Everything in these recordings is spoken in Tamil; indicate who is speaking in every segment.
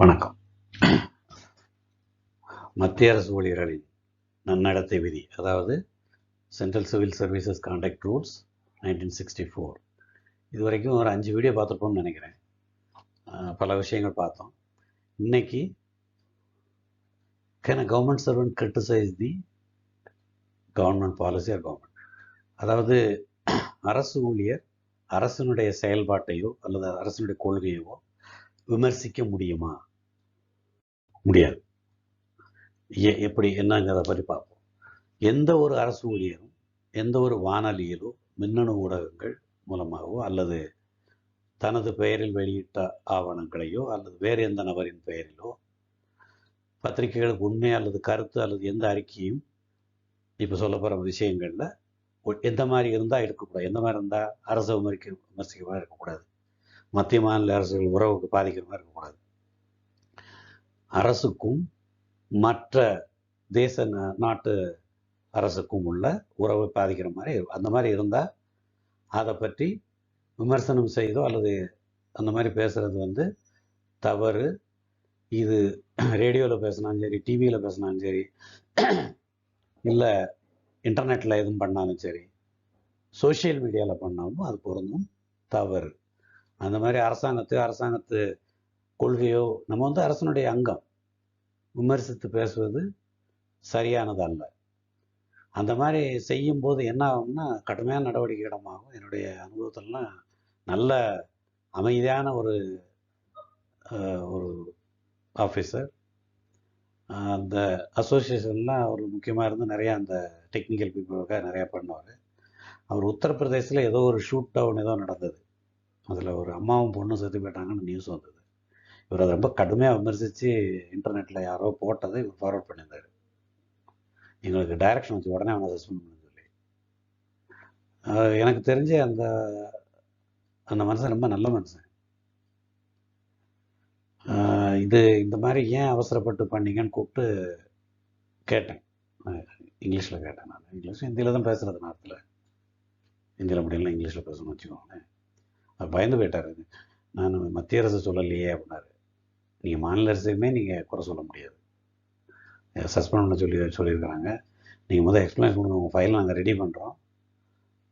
Speaker 1: வணக்கம். மத்திய அரசு ஊழியர்களின் நன்னடத்தை விதி. அதாவது central civil services contact rules nineteen sixty four இது வரைக்கும் ஒரு அஞ்சு வீடியோ பார்த்துருப்போம்னு நினைக்கிறேன். பல விஷயங்கள் பார்த்தோம். இன்னைக்கு can government servant criticise the government policy or government அதாவது அரசு ஊழியர் அரசனுடைய செயல்பாட்டையோ அல்லது அரசினுடைய கொள்கையோ விமர்சிக்க முடியுமா? முடியாது. ஏ எப்படி என்னங்கிறத பற்றி பார்ப்போம். எந்த ஒரு அரசு ஊழியரும் எந்த ஒரு வானொலியிலோ மின்னணு ஊடகங்கள் மூலமாகவோ அல்லது தனது பெயரில் வெளியிட்ட ஆவணங்களையோ அல்லது வேறு எந்த நபரின் பெயரிலோ பத்திரிகைகளுக்கு உண்மை அல்லது கருத்து அல்லது எந்த அறிக்கையும் இப்போ சொல்ல போகிற விஷயங்களில் ஒ- எந்த மாதிரி இருந்தால் இருக்கக்கூடாது எந்த மாதிரி இருந்தால் அரசு விமரிக்க விமர்சிக்கமாக இருக்கக்கூடாது. மத்திய மாநில அரசுகள் உறவுக்கு பாதிக்கிற மாதிரி இருக்கக்கூடாது. அரசுக்கும் மற்ற தேச நா- நாட்டு அரசுக்கும் உள்ள உறவை பாதிக்கிற மாதிரி இருக்கும். அந்த மாதிரி இருந்தால் அதை பற்றி விமர்சனம் செய்தோ அல்லது அந்த மாதிரி பேசுகிறது வந்து தவறு. இது ரேடியோவில் பேசினாலும் சரி டிவியில் பேசினாலும் சரி இல்லை இன்டர்நெட்டில் எதுவும் பண்ணாலும் சரி சோஷியல் மீடியாவில் பண்ணாலும் அது பொருந்தும். தவறு. அந்த மாதிரி அரசாங்கத்து அரசாங்கத்து கொள்கையோ நம்ம வந்து அரசனுடைய அங்கம். விமர்சித்து பேசுவது சரியானது அல்ல. அந்த மாதிரி செய்யும்போது என்ன ஆகும்னா கடுமையான நடவடிக்கை இடமாகும். என்னுடைய அனுபவத்திலலாம் நல்ல அமைதியான ஒரு ஒரு ஆஃபீஸர் அந்த அசோசியேஷன்லாம் அவர் முக்கியமாக இருந்து நிறையா அந்த டெக்னிக்கல் பீப்புளுக்காக நிறையா பண்ணுவார். அவர் உத்தரப்பிரதேசில் ஏதோ ஒரு ஷூட் டவுன் ஏதோ நடந்தது. அதில் ஒரு அம்மாவும் பொண்ணும் செத்து போயிட்டாங்கன்னு நியூஸ் வந்தது. இவர் அதை ரொம்ப கடுமையாக விமர்சித்து இன்டர்நெட்டில் யாரோ போட்டதை இவர் ஃபார்வர்ட் பண்ணியிருந்தார். எங்களுக்கு டைரக்ஷன் வச்சு உடனே அவங்க சஸ்பெண்ட் பண்ண சொல்லி. எனக்கு தெரிஞ்ச அந்த அந்த மனுஷன் ரொம்ப நல்ல மனுஷன். இது இந்த மாதிரி ஏன் அவசரப்பட்டு பண்ணீங்கன்னு கூப்பிட்டு கேட்டேன். இங்கிலீஷில் கேட்டேன் நான். இங்கிலீஷ் ஹிந்தியில் தான் பேசுகிறது நேரத்தில் ஹிந்தியில் முடியல இங்கிலீஷில் பேசணும்னு வச்சுக்கோங்களேன். அவர் பயந்து போயிட்டார் நான் மத்திய அரசு சொல்லலையே அப்படின்னாரு. நீங்கள் மாநில அரசுமே நீங்கள் குறை சொல்ல முடியாது. சஸ்பெண்ட் பண்ண சொல்லி சொல்லியிருக்கிறாங்க. நீங்கள் முதல் எக்ஸ்பிளேஷன் கொடுங்க உங்கள் ஃபைல் நாங்கள் ரெடி பண்ணுறோம்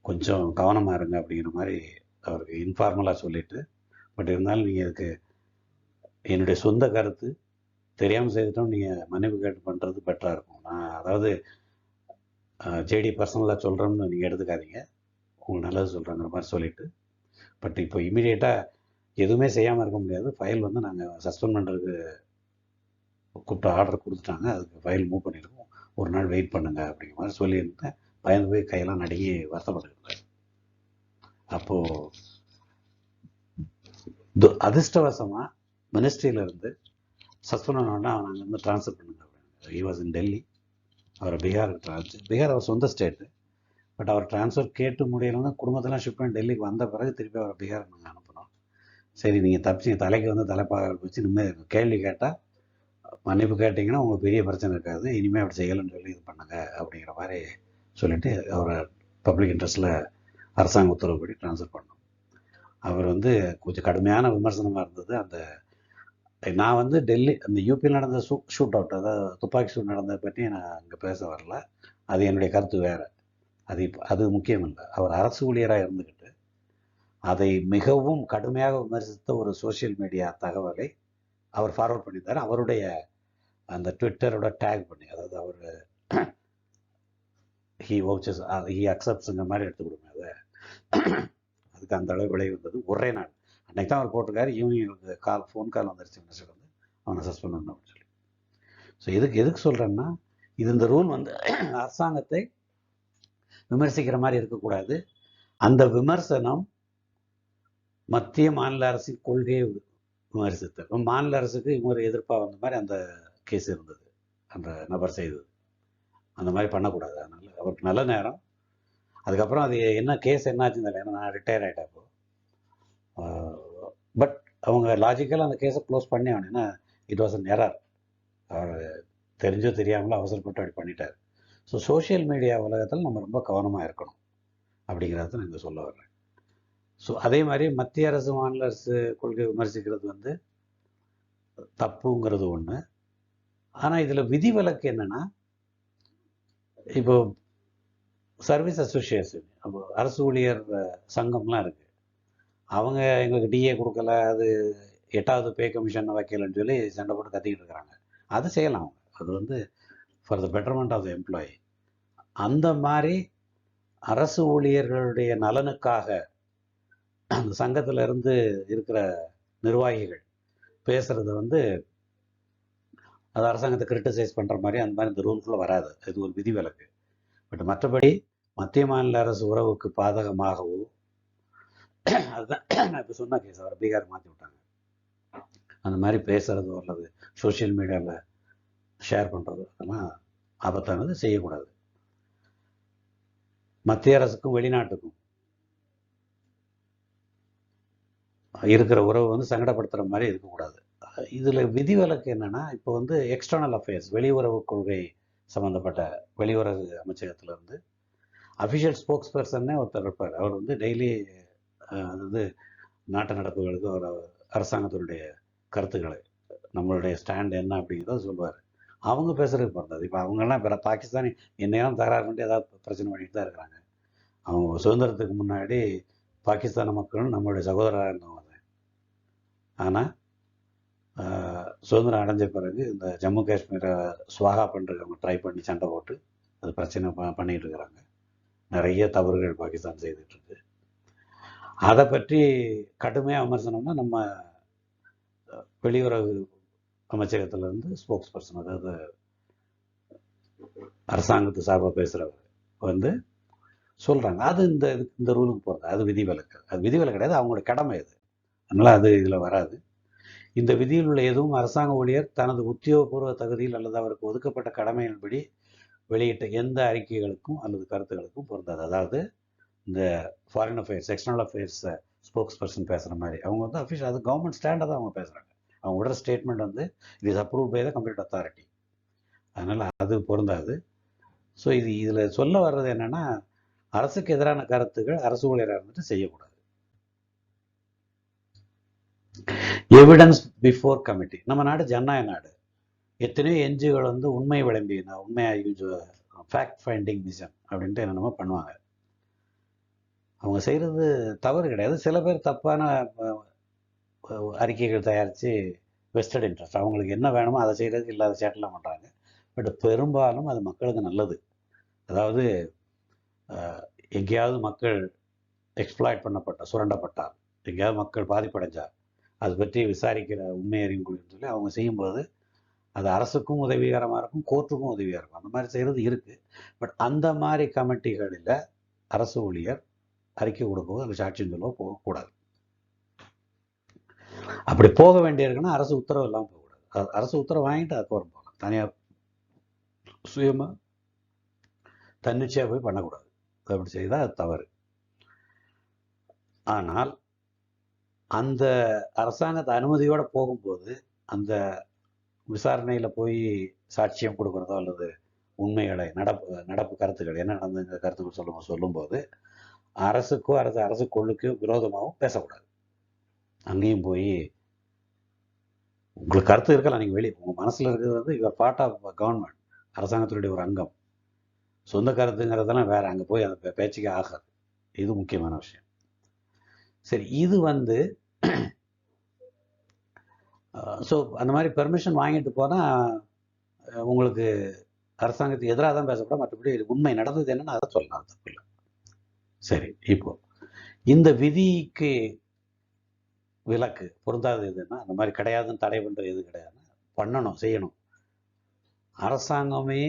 Speaker 1: கொஞ்சம் கவனமாக இருங்க அப்படிங்கிற மாதிரி அவருக்கு இன்ஃபார்மலாக சொல்லிட்டு பட் இருந்தாலும் நீங்கள் இதுக்கு என்னுடைய சொந்த கருத்து தெரியாமல் செய்துட்டோம் நீங்கள் மன்னிப்பு கேட்டு பண்ணுறது பெட்டராக இருக்கும். நான் அதாவது ஜேடி பர்சனலாக சொல்கிறோம்னு நீங்கள் எடுத்துக்காதீங்க. உங்களுக்கு நல்லது சொல்கிறேங்கிற மாதிரி சொல்லிவிட்டு பட் இப்போ இமீடியட்டாக எதுவுமே செய்யாமல் இருக்க முடியாது. ஃபைல் வந்து நாங்கள் சஸ்பெண்ட் பண்ணுறதுக்கு கூப்பிட்டு ஆர்டர் கொடுத்துட்டாங்க. அதுக்கு ஃபைல் மூவ் பண்ணியிருக்கோம் ஒரு நாள் வெயிட் பண்ணுங்க அப்படிங்கிற மாதிரி சொல்லியிருந்தேன். பயந்து போய் கையெல்லாம் நடுங்கி வருத்தப்பட்டுருந்தேன் அப்போது அதிர்ஷ்டவசமாக மினிஸ்ட்ரியில இருந்து சஸ்பெண்ட் பண்ணோன்னா அவன் அங்கேருந்து ட்ரான்ஸ்ஃபர் பண்ணுங்க அப்படின்னு ஹி வாஸ் இன் டெல்லி அவரை பீகாருக்கு ட்ரான்ஸ்ஃபர் பீகார் அவர் சொந்த ஸ்டேட்டு பட் அவர் ட்ரான்ஸ்ஃபர் கேட்டு முடியலன்னா குடும்பத்தெல்லாம் ஷிஃப்ட் பண்ணி டெல்லிக்கு வந்த பிறகு திருப்பி அவரை பீகார் நாங்கள் அனுப்புனோம். சரி நீங்கள் தப்பிச்சிங்க. தலைக்கு வந்து தலைப்பாக வச்சு நிம்மதி கேள்வி கேட்டால் மன்னிப்பு கேட்டிங்கன்னா உங்களுக்கு பெரிய பிரச்சனை இருக்காது. இனிமேல் அப்படி செய்யலைன்னு சொல்லி இது பண்ணுங்க அப்படிங்கிற மாதிரி சொல்லிட்டு அவரை பப்ளிக் இன்ட்ரெஸ்ட்டில் அரசாங்க உத்தரவுப்படி ட்ரான்ஸ்ஃபர் பண்ணோம். அவர் வந்து கொஞ்சம் கடுமையான விமர்சனமாக இருந்தது. அந்த நான் வந்து டெல்லி அந்த யூபியில் நடந்த ஷூ ஷூட் அவுட் அதாவது துப்பாக்கி ஷூட் நடந்ததை பற்றி நான் அங்கே பேச வரல. அது என்னுடைய கருத்து வேறு. அது அது முக்கியம் இல்லை அவர் அரசு ஊழியராக இருந்துக்கிட்டு அதை மிகவும் கடுமையாக விமர்சித்த ஒரு சோஷியல் மீடியா தகவலை அவர் ஃபார்வர்ட் பண்ணியிருந்தார். அவருடைய அந்த ட்விட்டரோட டேக் பண்ணி அதாவது அவர் ஹி வவுச்சஸ் ஹி அக்செப்ட்ஸுங்க மாதிரி எடுத்துக்கிடுங்க அதை. அதுக்கு அந்த அளவு விளைவு இருந்தது ஒரே நாள். அன்னைக்கு தான் அவர் போட்டிருக்காரு. ஈவினிங் கால் ஃபோன் கால் வந்துருச்சு மினிஸ்டர் வந்து அவனை சஸ்பெண்ட் பண்ணணும் அப்படின்னு சொல்லி. ஸோ எதுக்கு எதுக்கு சொல்கிறேன்னா இது இந்த ரூல் வந்து அரசாங்கத்தை விமர்சிக்கிற மாதிரி இருக்கக்கூடாது. அந்த விமர்சனம் மத்திய மாநில அரசின் கொள்கையை விமர்சித்தல் மாநில அரசுக்கு இவங்க ஒரு எதிர்ப்பாக வந்த மாதிரி அந்த கேஸ் இருந்தது. அந்த நபர் செய்தது. அந்த மாதிரி பண்ணக்கூடாது. அதனால் அவருக்கு நல்ல நேரம். அதுக்கப்புறம் அது என்ன கேஸ் என்னாச்சுன்னு தெரியல. நான் ரிட்டையர் ஆகிட்டேன் இப்போ பட் அவங்க லாஜிக்கலாக அந்த கேஸை க்ளோஸ் பண்ணி ஆகணும். ஏன்னா இட் வாஸ் அன் எரர் அவர் தெரிஞ்சோ தெரியாமலோ அவசரப்பட்டு அப்படி பண்ணிட்டார். ஸோ சோஷியல் மீடியா உலகத்தில் நம்ம ரொம்ப கவனமாக இருக்கணும். அப்படிங்கிறத நான் இங்கே சொல்ல வர்றேன். ஸோ அதே மாதிரி மத்திய அரசு மாநில அரசு கொள்கை விமர்சிக்கிறது வந்து தப்புங்கிறது ஒன்று ஆனால் இதில் விதிவிலக்கு என்னன்னா இப்போ சர்வீஸ் அசோசியேஷன் அப்போ அரசு ஊழியர் சங்கம்லாம் இருக்குது அவங்க எங்களுக்கு டிஏ கொடுக்கல அது எட்டாவது பே கமிஷன் வைக்கலன்னு சொல்லி சண்டை போட்டு கத்திக்கிட்டு இருக்கிறாங்க. அது செய்யலாம் அவங்க. அது வந்து for the betterment of the employee அந்த மாதிரி அரசு ஊழியர்களுடைய நலனுக்காக அந்த சங்கத்துல இருந்து இருக்கிற நிர்வாகிகள் பேசுறது வந்து அது அரசாங்கத்தை கிரிட்டிசைஸ் பண்ற மாதிரி அந்த மாதிரி இந்த ரூல்குள்ளே வராது. இது ஒரு விதி விலக்கு பட் மற்றபடி மத்திய மாநில அரசு உறவுக்கு பாதகமாகவோ அதுதான் நான் இப்போ சொன்ன கேஸ் அவரை பீகார் மாற்றி விட்டாங்க. அந்த மாதிரி பேசுறதோ அல்லது சோஷியல் மீடியாவில் ஷேர் பண்ணுறது அதெல்லாம் ஆபத்தானது செய்யக்கூடாது. மத்திய அரசுக்கும் வெளிநாட்டுக்கும் இருக்கிற உறவு வந்து சங்கடப்படுத்துகிற மாதிரி இருக்கக்கூடாது. இதில் விதிவிலக்கு என்னென்னா இப்போ வந்து எக்ஸ்டர்னல் அஃபேர்ஸ் வெளியுறவு கொள்கை சம்மந்தப்பட்ட வெளியுறவு அமைச்சகத்திலேருந்து அஃபிஷியல் ஸ்போக்ஸ் பர்சன்னே ஒருத்தர் இருப்பார். அவர் வந்து டெய்லி அதாவது நாட்டு நடப்புகளுக்கு ஒரு அரசாங்கத்தினுடைய கருத்துக்களை நம்மளுடைய ஸ்டாண்ட் என்ன அப்படிங்கிறத சொல்லுவார் அவங்க பேசுறது பிறந்தது இப்போ அவங்கெல்லாம் பிற பாகிஸ்தானி என்னையும் தகராறு பண்ணி ஏதாவது பிரச்சனை பண்ணிட்டு தான் இருக்கிறாங்க அவங்க சுதந்திரத்துக்கு முன்னாடி பாகிஸ்தான மக்களும் நம்மளுடைய சகோதரராக இருந்தவங்க ஆனால் சுதந்திரம் அடைஞ்ச பிறகு இந்த ஜம்மு காஷ்மீரை சுவாகா பண்ணுறதுக்கு அவங்க ட்ரை பண்ணி சண்டை போட்டு அது பிரச்சனை ப பண்ணிகிட்டு இருக்கிறாங்க. நிறைய தவறுகள் பாகிஸ்தான் செய்துட்டுருக்கு அதை பற்றி கடுமையாக விமர்சனம்னா நம்ம வெளியுறவு அமைச்சகத்துல இருந்து ஸ்போக்ஸ் பர்சன் அதாவது அரசாங்கத்து சார்பாக பேசுகிறவர் வந்து சொல்கிறாங்க அது இந்த இந்த ரூலுக்கு போகிறது அது விதிவிலக்கு. அது விதிவிலக்கு கிடையாது அவங்களோட கடமை இது அதனால் அது இதில் வராது. இந்த விதியில் உள்ள எதுவும் அரசாங்க ஊழியர் தனது உத்தியோகபூர்வ தகுதியில் அல்லது அவருக்கு ஒதுக்கப்பட்ட கடமையின்படி வெளியிட்ட எந்த அறிக்கைகளுக்கும் அல்லது கருத்துகளுக்கும் பொருந்தாது. அதாவது இந்த foreign affairs external affairs spokesperson பேசுகிற மாதிரி. அவங்க வந்து அஃபிஷியல் அது கவர்மெண்ட் ஸ்டாண்டை தான் அவங்க பேசுகிறாங்க அவங்க விடுற ஸ்டேட்மெண்ட் வந்து it is approve by the complete authority அதனால் அது பொருந்தாது. ஸோ இது இதில் சொல்ல வர்றது என்னன்னா அரசுக்கு எதிரான கருத்துக்கள் அரசு ஊழியராக இருந்துட்டு செய்யக்கூடாது. எவிடன்ஸ் பிஃபோர் கமிட்டி நம்ம நாடு ஜனநாயக நாடு. எத்தனையோ என்ஜிஓகள் வந்து உண்மை விளம்பி உண்மையாக யூஸ் ஃபேக்ட் ஃபைண்டிங் மிஷன் அப்படின்ட்டு என்னென்னமோ பண்ணுவாங்க. அவங்க செய்கிறது தவறு கிடையாது. சில பேர் தப்பான அறிக்கைகள் தயாரித்து வெஸ்டட் இன்ட்ரெஸ்ட் அவங்களுக்கு என்ன வேணுமோ அதை செய்கிறதுக்கு இல்லாத சேட்டெல்லாம் பண்ணுறாங்க பட் பெரும்பாலும் அது மக்களுக்கு நல்லது. அதாவது எங்கேயாவது மக்கள் எக்ஸ்ப்ளாய்ட் பண்ணப்பட்ட சுரண்டப்பட்டார். எங்கேயாவது மக்கள் பாதிப்படைஞ்சார். அது பற்றி விசாரிக்கிற உண்மை அறியும் குழுன்னு சொல்லி அவங்க செய்யும்போது அது அரசுக்கும் உதவிகரமாக இருக்கும் கோர்ட்டுக்கும் உதவியாக இருக்கும். அந்த மாதிரி செய்கிறது இருக்குது பட் அந்த மாதிரி கமிட்டிகளில் அரசு ஊழியர் அறிக்கை கொடுக்கவோ அது சாட்சியம் சொல்லவோ போகக்கூடாது. அப்படி போக வேண்டியிருக்குன்னா அரசு உத்தரவு இல்லாமல் போகக்கூடாது. அரசு உத்தரவு வாங்கிட்டு அதுக்கப்புறம் போகலாம். தனியார் சுயமாக தன்னிச்சையாக போய் பண்ணக்கூடாது. அப்படி செய்தால் அது தவறு. ஆனால் அந்த அரசாங்கத்தை அனுமதியோட போகும்போது அந்த விசாரணையில் போய் சாட்சியம் கொடுக்குறதோ அல்லது உண்மைகளை நடப்பு நடப்பு கருத்துக்கள் என்ன நடந்துங்க கருத்துக்கள் சொல்லுங்க சொல்லும்போது அரசுக்கோ அரசு அரசு கொள்ளுக்கோ விரோதமாகவும் பேசக்கூடாது. அங்கேயும் போய் உங்களுக்கு கருத்து இருக்கலாம் நீங்கள் வெளியே உங்கள் மனசில் இருக்கிறது வந்து இவர் பார்ட் ஆஃப் கவர்மெண்ட் அரசாங்கத்தினுடைய ஒரு அங்கம். சொந்த கருத்துங்கிறதெல்லாம் வேற அங்கே போய் அந்த பேச்சுக்கே ஆகாது. இது முக்கியமான விஷயம். சரி இது வந்து ஸோ அந்த மாதிரி பெர்மிஷன் வாங்கிட்டு போனால் உங்களுக்கு அரசாங்கத்துக்கு எதிராக தான் பேசப்படும். மற்றபடி உண்மை நடந்தது என்னன்னு அதை சொல்லலாம் தப்பு இல்லை. சரி இப்போ இந்த விதிக்கு விலக்கு பொருந்தாது எதுன்னா அந்த மாதிரி கிடையாதுன்னு தடை பண்ணுறது எது கிடையாதுன்னா பண்ணணும் செய்யணும். அரசாங்கமே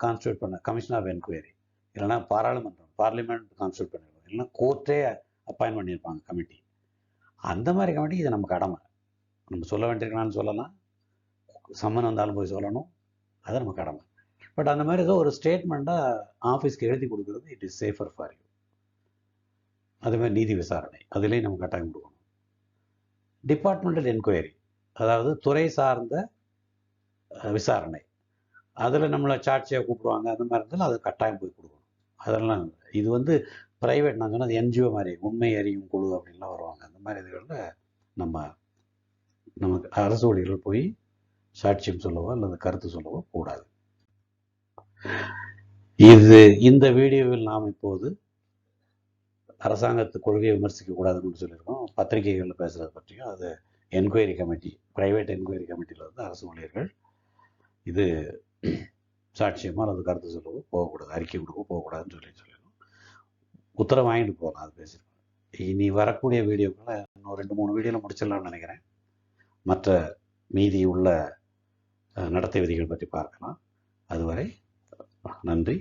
Speaker 1: கான்ஸ்டியூட் பண்ண கமிஷன் ஆஃப் என்கொயரி இல்லைன்னா பாராளுமன்றம் பார்லிமெண்ட் கான்ஸ்டியூட் பண்ணிருப்பாங்க இல்லைன்னா கோர்ட்டே அப்பாயின் பண்ணியிருப்பாங்க கமிட்டி அந்த மாதிரி கமிட்டி இது நம்ம கடமை நம்ம சொல்ல வேண்டியிருக்கலாம்னு சொல்லலாம். சம்மன் வந்தாலும் போய் சொல்லணும். அது நம்ம கடமை பட் அந்த மாதிரி ஏதோ ஒரு ஸ்டேட்மெண்ட்டாக ஆஃபீஸ்க்கு எழுதி கொடுக்குறது it is safer for you அதுமாதிரி நீதி விசாரணை. அதுலேயும் நம்ம கட்டாயம் கொடுக்கணும். டிபார்ட்மெண்டல் என்கொயரி அதாவது துறை சார்ந்த விசாரணை. அதில் நம்மளை சாட்சியாக கூப்பிடுவாங்க அந்த மாதிரி இருந்தாலும் அது கட்டாயம் போய் கொடுக்கணும். அதெல்லாம் இது வந்து ப்ரைவேட் நான் சொன்னது என்ஜிஓ மாதிரி உண்மை அறியும் குழு அப்படின்லாம் வருவாங்க. அந்த மாதிரி இதுகளில் நம்ம நமக்கு அரசு ஊழியர்கள் போய் சாட்சியம் சொல்லவோ அல்லது கருத்து சொல்லவோ கூடாது. இது இந்த வீடியோவில் நாம் இப்போது அரசாங்கத்து கொள்கையை விமர்சிக்கக்கூடாதுன்னு சொல்லியிருக்கோம். பத்திரிகைகளில் பேசுகிறது பற்றியும் அது என்கொயரி கமிட்டி ப்ரைவேட் என்கொயரி கமிட்டியில் வந்து அரசு ஊழியர்கள் இது சாட்சியமாக அல்லது கருத்து சொல்லவோ போகக்கூடாது அறிக்கை கொடுக்க போகக்கூடாதுன்னு சொல்லி சொல்லியிருக்கோம். உத்தரவு வாங்கிட்டு போகலாம் அது பேசியிருக்கோம். இனி வரக்கூடிய வீடியோக்களை இன்னும் ரெண்டு மூணு வீடியோவில் முடிச்சிடலாம்னு நினைக்கிறேன். மற்ற மீதி உள்ள நடத்தை விதிகள் பற்றி பார்க்கலாம். அதுவரை நன்றி.